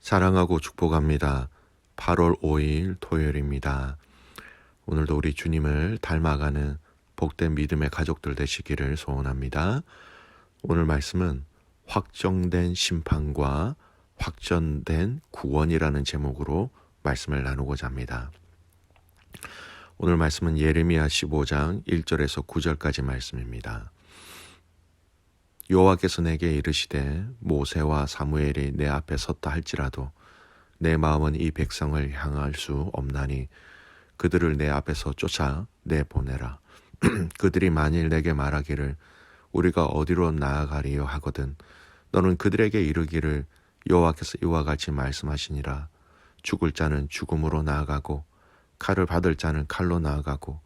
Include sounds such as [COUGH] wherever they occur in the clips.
사랑하고 축복합니다. 8월 5일 토요일입니다. 오늘도 우리 주님을 닮아가는 복된 믿음의 가족들 되시기를 소원합니다. 오늘 말씀은 확정된 심판과 확전된 구원이라는 제목으로 말씀을 나누고자 합니다. 오늘 말씀은 예레미야 15장 1절에서 9절까지 말씀입니다. 여호와께서 내게 이르시되 모세와 사무엘이 내 앞에 섰다 할지라도 내 마음은 이 백성을 향할 수 없나니 그들을 내 앞에서 쫓아 내 보내라. [CLEARS THROAT] 그들이 만일 내게 말하기를 우리가 어디로 나아가리요 하거든 너는 그들에게 이르기를 여호와께서 이와 같이 말씀하시니라. 죽을 자는 죽음으로 나아가고 칼을 받을 자는 칼로 나아가고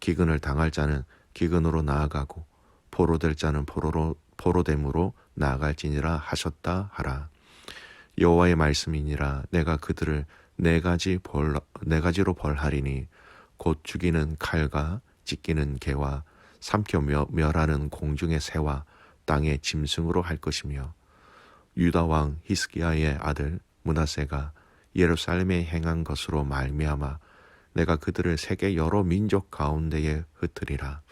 기근을 당할 자는 기근으로 나아가고 포로될 자는 포로로 포로됨으로 나아갈지니라 하셨다 하라. 여호와의 말씀이니라 내가 그들을 네 가지 벌, 네 가지로 벌하리니 곧 죽이는 칼과 찢기는 개와 삼켜 멸하는 공중의 새와 땅의 짐승으로 할 것이며 유다 왕 히스기야의 아들 문하세가 예루살렘에 행한 것으로 말미암아 내가 그들을 세계 여러 민족 가운데에 흩으리라.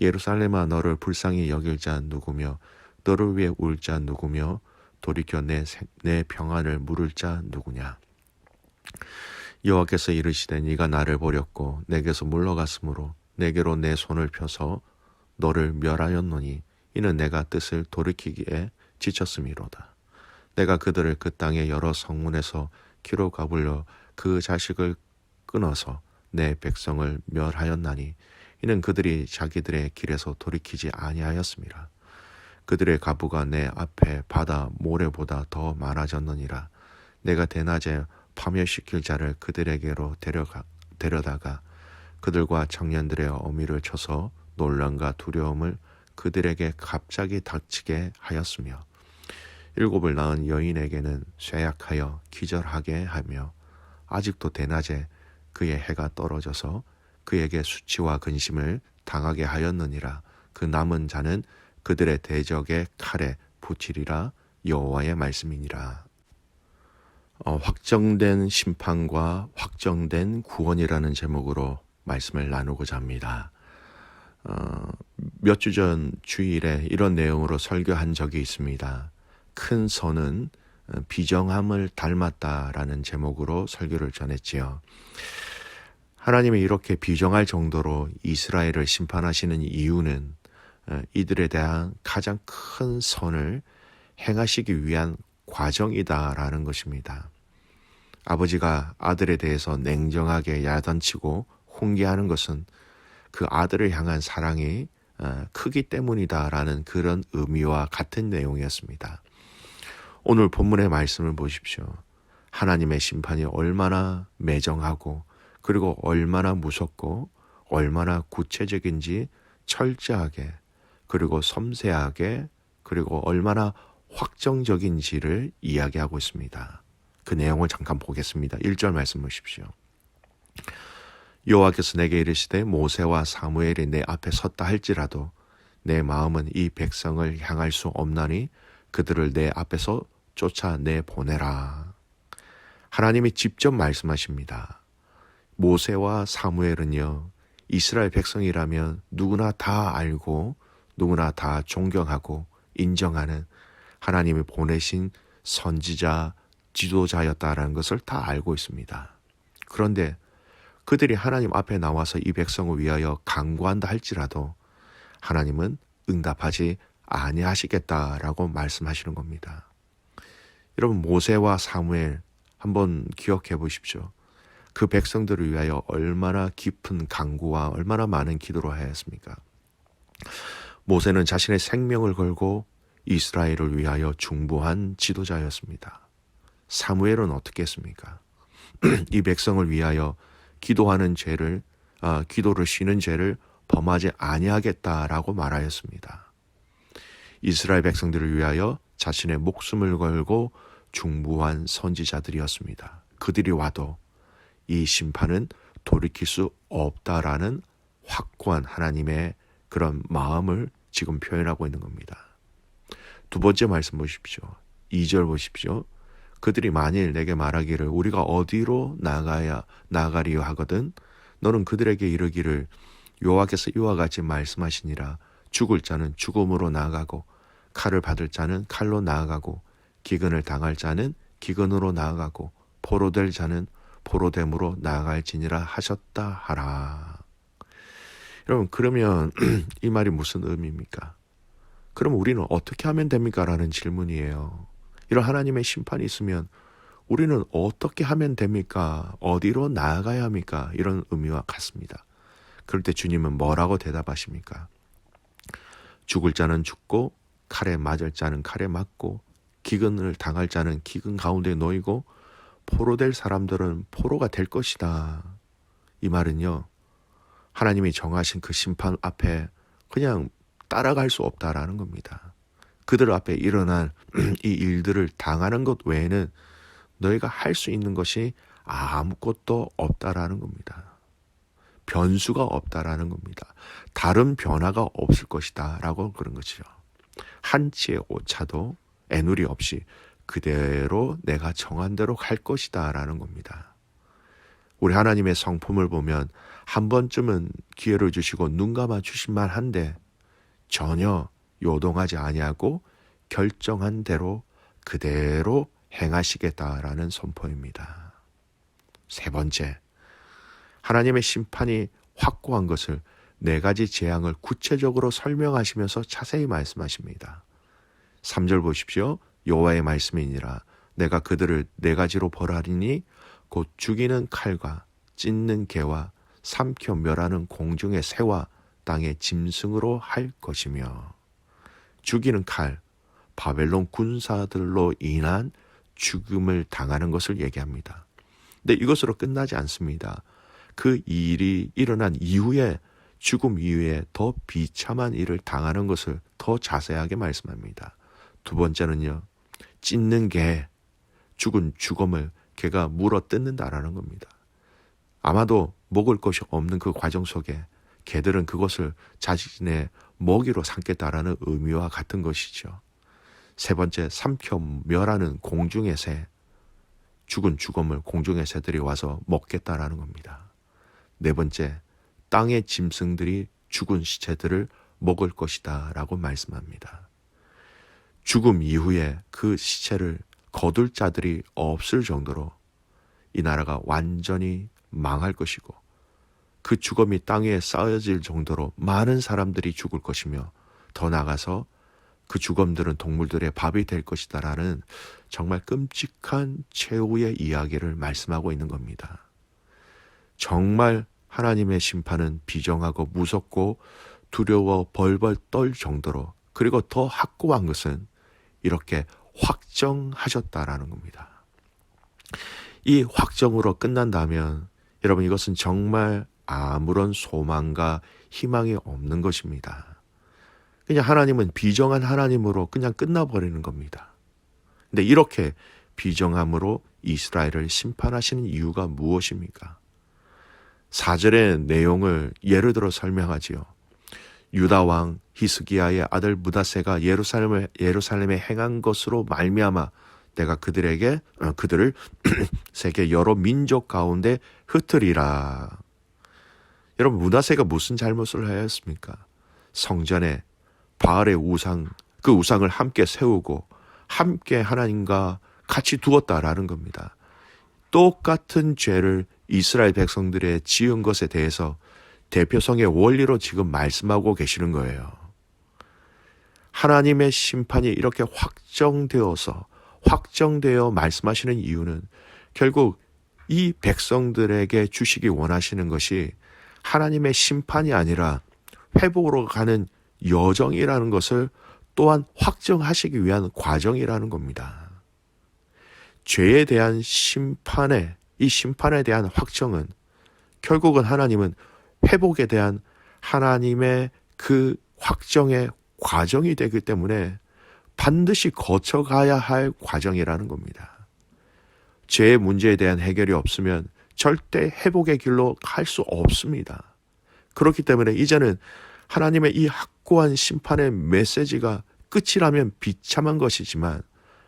예루살렘아 너를 불쌍히 여길 자 누구며 너를 위해 울 자 누구며 돌이켜 내, 내 평안을 물을 자 누구냐? 여호와께서 이르시되 네가 나를 버렸고 내게서 물러갔으므로 내게로 내 손을 펴서 너를 멸하였노니 이는 내가 뜻을 돌이키기에 지쳤음이로다. 내가 그들을 그 땅의 여러 성문에서 키로 가불려 그 자식을 끊어서 내 백성을 멸하였나니 이는 그들이 자기들의 길에서 돌이키지 아니하였습니다. 그들의 가부가 내 앞에 바다 모래보다 더 많아졌느니라. 내가 대낮에 파멸시킬 자를 그들에게로 데려가, 데려다가 그들과 청년들의 어미를 쳐서 논란과 두려움을 그들에게 갑자기 닥치게 하였으며 일곱을 낳은 여인에게는 쇠약하여 기절하게 하며 아직도 대낮에 그의 해가 떨어져서 그에게 수치와 근심을 당하게 하였느니라 그 남은 자는 그들의 대적의 칼에 붙이리라 여호와의 말씀이니라. 어, 확정된 심판과 확정된 구원이라는 제목으로 말씀을 나누고자 합니다. 어, 몇 주 전 주일에 이런 내용으로 설교한 적이 있습니다. 큰 선은 비정함을 닮았다라는 제목으로 설교를 전했지요. 하나님이 이렇게 비정할 정도로 이스라엘을 심판하시는 이유는 어, 이들에 대한 가장 큰 선을 행하시기 위한 과정이다라는 것입니다. 아버지가 아들에 대해서 냉정하게 야단치고 홍계하는 것은 그 아들을 향한 사랑이 어, 크기 때문이다라는 그런 의미와 같은 내용이었습니다. 오늘 본문의 말씀을 보십시오. 하나님의 심판이 얼마나 매정하고 그리고 얼마나 무섭고 얼마나 구체적인지 철저하게 그리고 섬세하게 그리고 얼마나 확정적인지를 이야기하고 있습니다. 그 내용을 잠깐 보겠습니다. 1절 말씀 보십시오. 여호와께서 내게 이르시되 모세와 사무엘이 내 앞에 섰다 할지라도 내 마음은 이 백성을 향할 수 없나니 그들을 내 앞에서 쫓아내 보내라. 하나님이 직접 말씀하십니다. 모세와 사무엘은요, 이스라엘 백성이라면 누구나 다 알고 누구나 다 존경하고 인정하는 하나님이 보내신 선지자, 지도자였다라는 것을 다 알고 있습니다. 그런데 그들이 하나님 앞에 나와서 이 백성을 위하여 강구한다 할지라도 하나님은 응답하지 아니하시겠다라고 말씀하시는 겁니다. 여러분 모세와 사무엘 한번 기억해 보십시오. 그 백성들을 위하여 얼마나 깊은 강구와 얼마나 많은 기도를 하였습니까? 모세는 자신의 생명을 걸고 이스라엘을 위하여 중보한 지도자였습니다. 사무엘은 어떻게 했습니까? [CLEARS THROAT] 이 백성을 위하여 기도하는 죄를 아, 기도를 쉬는 죄를 범하지 아니하겠다라고 말하였습니다. 이스라엘 백성들을 위하여 자신의 목숨을 걸고 중부한 선지자들이었습니다. 그들이 와도 이 심판은 돌이킬 수 없다라는 확고한 하나님의 그런 마음을 지금 표현하고 있는 겁니다. 두 번째 말씀 보십시오. 2절 보십시오. 그들이 만일 내게 말하기를 우리가 어디로 나가야 나가리요 하거든 너는 그들에게 이르기를 여호와께서 이와 같이 말씀하시니라 죽을 자는 죽음으로 나아가고 칼을 받을 자는 칼로 나아가고 기근을 당할 자는 기근으로 나아가고 포로될 자는 포로됨으로 나아갈지니라 하셨다 하라. 여러분 그러면 [CLEARS THROAT] 이 말이 무슨 의미입니까? 그럼 우리는 어떻게 하면 됩니까? 라는 질문이에요. 이런 하나님의 심판이 있으면 우리는 어떻게 하면 됩니까? 어디로 나아가야 합니까? 이런 의미와 같습니다. 그럴 때 주님은 뭐라고 대답하십니까? 죽을 자는 죽고 칼에 맞을 자는 칼에 맞고 기근을 당할 자는 기근 가운데 놓이고 포로 될 사람들은 포로가 될 것이다. 이 말은요. 하나님이 정하신 그 심판 앞에 그냥 따라갈 수 없다라는 겁니다. 그들 앞에 일어난 [CLEARS THROAT] 이 일들을 당하는 것 외에는 너희가 할 수 있는 것이 아무것도 없다라는 겁니다. 변수가 없다라는 겁니다. 다른 변화가 없을 것이다 라고 그런 거죠. 한치의 오차도 애누리 없이 그대로 내가 정한 대로 갈 것이다 라는 겁니다. 우리 하나님의 성품을 보면 한 번쯤은 기회를 주시고 눈 감아 주신 만 한데 전혀 요동하지 아니하고 결정한 대로 그대로 행하시겠다라는 선포입니다. 세 번째, 하나님의 심판이 확고한 것을 네 가지 재앙을 구체적으로 설명하시면서 자세히 말씀하십니다. 3절 보십시오. 여호와의 말씀이니라 내가 그들을 네 가지로 벌하리니 곧 죽이는 칼과 찢는 개와 삼켜 멸하는 공중의 새와 땅의 짐승으로 할 것이며 죽이는 칼 바벨론 군사들로 인한 죽음을 당하는 것을 얘기합니다. 근데 이것으로 끝나지 않습니다. 그 일이 일어난 이후에 죽음 이후에 더 비참한 일을 당하는 것을 더 자세하게 말씀합니다. 두 번째는요. 찢는 개, 죽은 죽음을 개가 물어 뜯는다라는 겁니다. 아마도 먹을 것이 없는 그 과정 속에 개들은 그것을 자신의 먹이로 삼겠다라는 의미와 같은 것이죠. 세 번째, 삼켜 멸하는 공중의 새, 죽은 죽음을 공중의 새들이 와서 먹겠다라는 겁니다. 네 번째, 땅의 짐승들이 죽은 시체들을 먹을 것이다 라고 말씀합니다. 죽음 이후에 그 시체를 거둘 자들이 없을 정도로 이 나라가 완전히 망할 것이고 그 죽음이 땅에 쌓여질 정도로 많은 사람들이 죽을 것이며 더 나아가서 그 죽음들은 동물들의 밥이 될 것이다라는 정말 끔찍한 최후의 이야기를 말씀하고 있는 겁니다. 정말 하나님의 심판은 비정하고 무섭고 두려워 벌벌 떨 정도로 그리고 더 확고한 것은 이렇게 확정하셨다라는 겁니다. 이 확정으로 끝난다면 여러분 이것은 정말 아무런 소망과 희망이 없는 것입니다. 그냥 하나님은 비정한 하나님으로 그냥 끝나버리는 겁니다. 근데 이렇게 비정함으로 이스라엘을 심판하시는 이유가 무엇입니까? 4절의 내용을 예를 들어 설명하지요. 유다 왕 히스기야의 아들 무다세가 예루살렘을 예루살렘에 행한 것으로 말미암아 내가 그들에게 어, 그들을 [CLEARS THROAT] 세계 여러 민족 가운데 흩으리라. 여러분 무다세가 무슨 잘못을 하였습니까? 성전에 바알의 우상 그 우상을 함께 세우고 함께 하나님과 같이 두었다라는 겁니다. 똑같은 죄를 이스라엘 백성들의 지은 것에 대해서 대표성의 원리로 지금 말씀하고 계시는 거예요. 하나님의 심판이 이렇게 확정되어서 확정되어 말씀하시는 이유는 결국 이 백성들에게 주시기 원하시는 것이 하나님의 심판이 아니라 회복으로 가는 여정이라는 것을 또한 확정하시기 위한 과정이라는 겁니다. 죄에 대한 심판에 이 심판에 대한 확정은 결국은 하나님은 회복에 대한 하나님의 그 확정의 과정이 되기 때문에 반드시 거쳐가야 할 과정이라는 겁니다. 죄의 문제에 대한 해결이 없으면 절대 회복의 길로 갈 수 없습니다. 그렇기 때문에 이제는 하나님의 이 확고한 심판의 메시지가 끝이라면 비참한 것이지만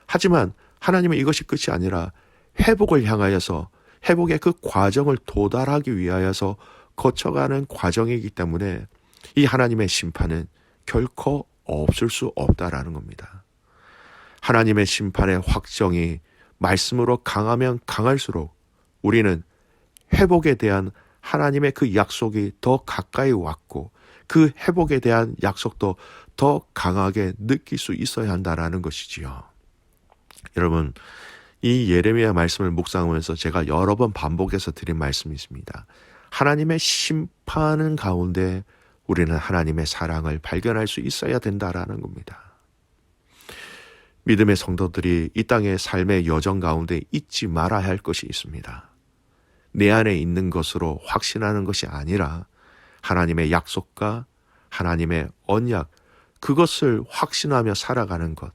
하지만 하나님은 이것이 끝이 아니라 회복을 향하여서 회복의 그 과정을 도달하기 위하여서 거쳐가는 과정이기 때문에 이 하나님의 심판은 결코 없을 수 없다라는 겁니다. 하나님의 심판의 확정이 말씀으로 강하면 강할수록 우리는 회복에 대한 하나님의 그 약속이 더 가까이 왔고 그 회복에 대한 약속도 더 강하게 느낄 수 있어야 한다라는 것이지요. 여러분, 이 예레미야 말씀을 묵상하면서 제가 여러 번 반복해서 드린 말씀이 있습니다. 하나님의 심판은 가운데 우리는 하나님의 사랑을 발견할 수 있어야 된다라는 겁니다. 믿음의 성도들이 이 땅의 삶의 여정 가운데 잊지 말아야 할 것이 있습니다. 내 안에 있는 것으로 확신하는 것이 아니라 하나님의 약속과 하나님의 언약, 그것을 확신하며 살아가는 것,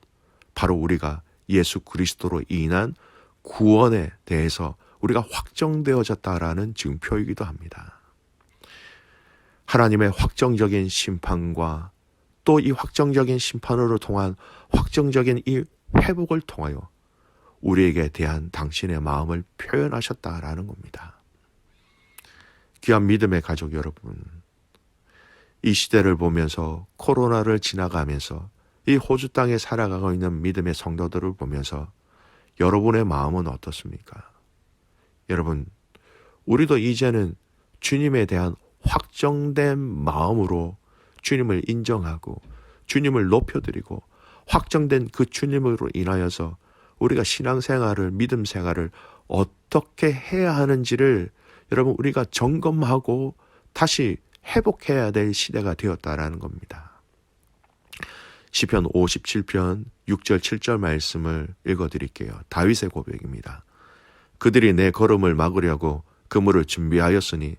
바로 우리가 예수 그리스도로 인한 구원에 대해서 우리가 확정되어졌다라는 증표이기도 합니다. 하나님의 확정적인 심판과 또 이 확정적인 심판으로 통한 확정적인 이 회복을 통하여 우리에게 대한 당신의 마음을 표현하셨다라는 겁니다. 귀한 믿음의 가족 여러분, 이 시대를 보면서 코로나를 지나가면서 이 호주 땅에 살아가고 있는 믿음의 성도들을 보면서 여러분의 마음은 어떻습니까? 여러분, 우리도 이제는 주님에 대한 확정된 마음으로 주님을 인정하고 주님을 높여드리고 확정된 그 주님으로 인하여서 우리가 신앙생활을 믿음 생활을 어떻게 해야 하는지를 여러분 우리가 점검하고 다시 회복해야 될 시대가 되었다라는 겁니다. 시편 57편 6절 7절 말씀을 읽어 드릴게요. 다윗의 고백입니다. 그들이 내 걸음을 막으려고 그물을 준비하였으니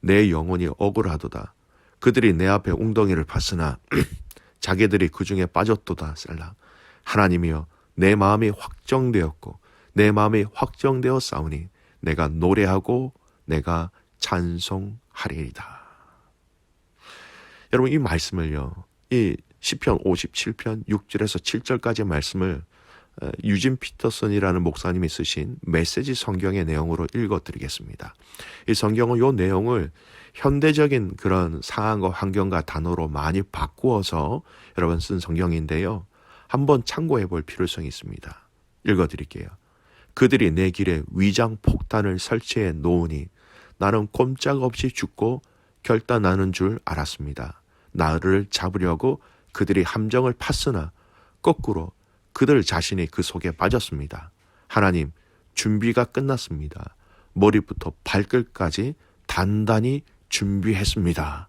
내 영혼이 억울하도다. 그들이 내 앞에 웅덩이를 봤으나 [CLEARS THROAT] 자기들이 그 중에 빠졌도다. 셀라. 하나님이여 내 마음이 확정되었고 내 마음이 확정되어 싸우니 내가 노래하고 내가 찬송하리이다. 여러분 이 말씀을요. 이 시편 57편 6절에서 7절까지 말씀을 어, 유진 피터슨이라는 목사님이 쓰신 메시지 성경의 내용으로 읽어드리겠습니다. 이 성경은 이 내용을 현대적인 그런 상황과 환경과 단어로 많이 바꾸어서 여러분 쓴 성경인데요. 한번 참고해 볼 필요성이 있습니다. 읽어드릴게요. 그들이 내 길에 위장 폭탄을 설치해 놓으니 나는 꼼짝없이 죽고 결단하는 줄 알았습니다. 나를 잡으려고 그들이 함정을 팠으나 거꾸로 그들 자신이 그 속에 빠졌습니다. 하나님, 준비가 끝났습니다. 머리부터 발끝까지 단단히 준비했습니다.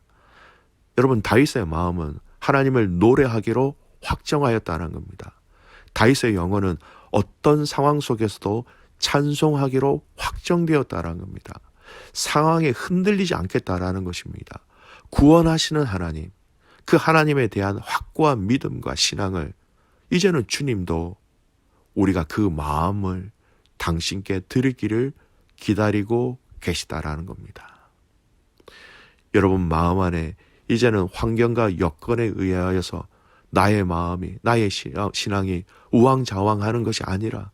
여러분, 다윗의 마음은 하나님을 노래하기로 확정하였다는 겁니다. 다윗의 영혼은 어떤 상황 속에서도 찬송하기로 확정되었다는 겁니다. 상황에 흔들리지 않겠다라는 것입니다. 구원하시는 하나님, 그 하나님에 대한 확고한 믿음과 신앙을 이제는 주님도 우리가 그 마음을 당신께 드리기를 기다리고 계시다라는 겁니다. 여러분 마음 안에 이제는 환경과 여건에 의하여서 나의 마음이, 나의 신앙이 우왕좌왕하는 것이 아니라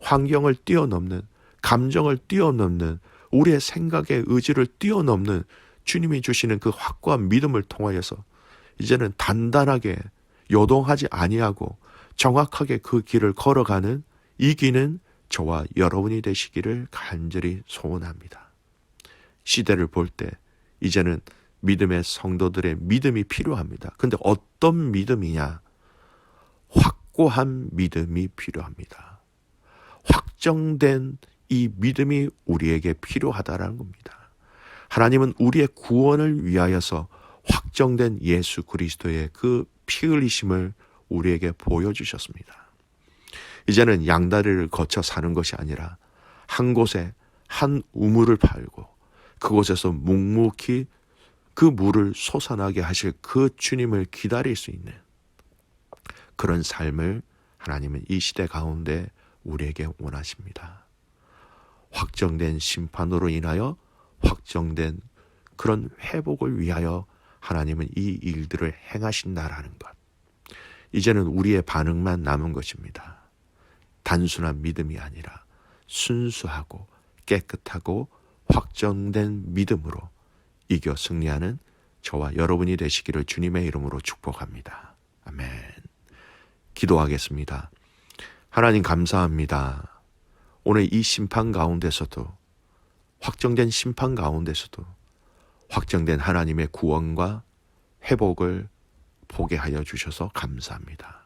환경을 뛰어넘는, 감정을 뛰어넘는, 우리의 생각의 의지를 뛰어넘는 주님이 주시는 그 확고한 믿음을 통하여서 이제는 단단하게 요동하지 아니하고 정확하게 그 길을 걸어가는 이 길은 저와 여러분이 되시기를 간절히 소원합니다. 시대를 볼 때 이제는 믿음의 성도들의 믿음이 필요합니다. 근데 어떤 믿음이냐? 확고한 믿음이 필요합니다. 확정된 이 믿음이 우리에게 필요하다라는 겁니다. 하나님은 우리의 구원을 위하여서 확정된 예수 그리스도의 그 피 흘리심을 우리에게 보여주셨습니다. 이제는 양다리를 거쳐 사는 것이 아니라 한 곳에 한 우물을 팔고 그곳에서 묵묵히 그 물을 솟아나게 하실 그 주님을 기다릴 수 있는 그런 삶을 하나님은 이 시대 가운데 우리에게 원하십니다. 확정된 심판으로 인하여 확정된 그런 회복을 위하여 하나님은 이 일들을 행하신다라는 것. 이제는 우리의 반응만 남은 것입니다. 단순한 믿음이 아니라 순수하고 깨끗하고 확정된 믿음으로 이겨 승리하는 저와 여러분이 되시기를 주님의 이름으로 축복합니다. 아멘. 기도하겠습니다. 하나님 감사합니다. 오늘 이 심판 가운데서도 확정된 심판 가운데서도 확정된 하나님의 구원과 회복을 보게 하여 주셔서 감사합니다.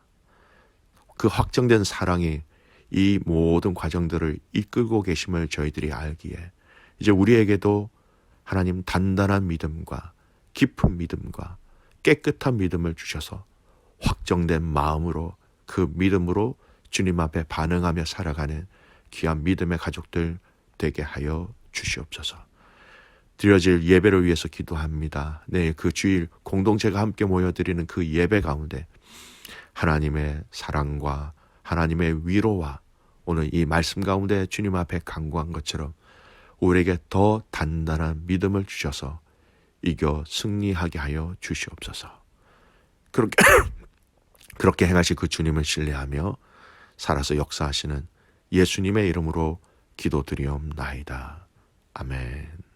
그 확정된 사랑이 이 모든 과정들을 이끌고 계심을 저희들이 알기에 이제 우리에게도 하나님 단단한 믿음과 깊은 믿음과 깨끗한 믿음을 주셔서 확정된 마음으로 그 믿음으로 주님 앞에 반응하며 살아가는 귀한 믿음의 가족들 되게 하여 주시옵소서. 드려질 예배를 위해서 기도합니다. 내일 그 주일 공동체가 함께 모여드리는 그 예배 가운데 하나님의 사랑과 하나님의 위로와 오늘 이 말씀 가운데 주님 앞에 간구한 것처럼 우리에게 더 단단한 믿음을 주셔서 이겨 승리하게 하여 주시옵소서. 그렇게 [COUGHS] 그렇게 행하실 그 주님을 신뢰하며 살아서 역사하시는 예수님의 이름으로 기도드리옵나이다. 아멘.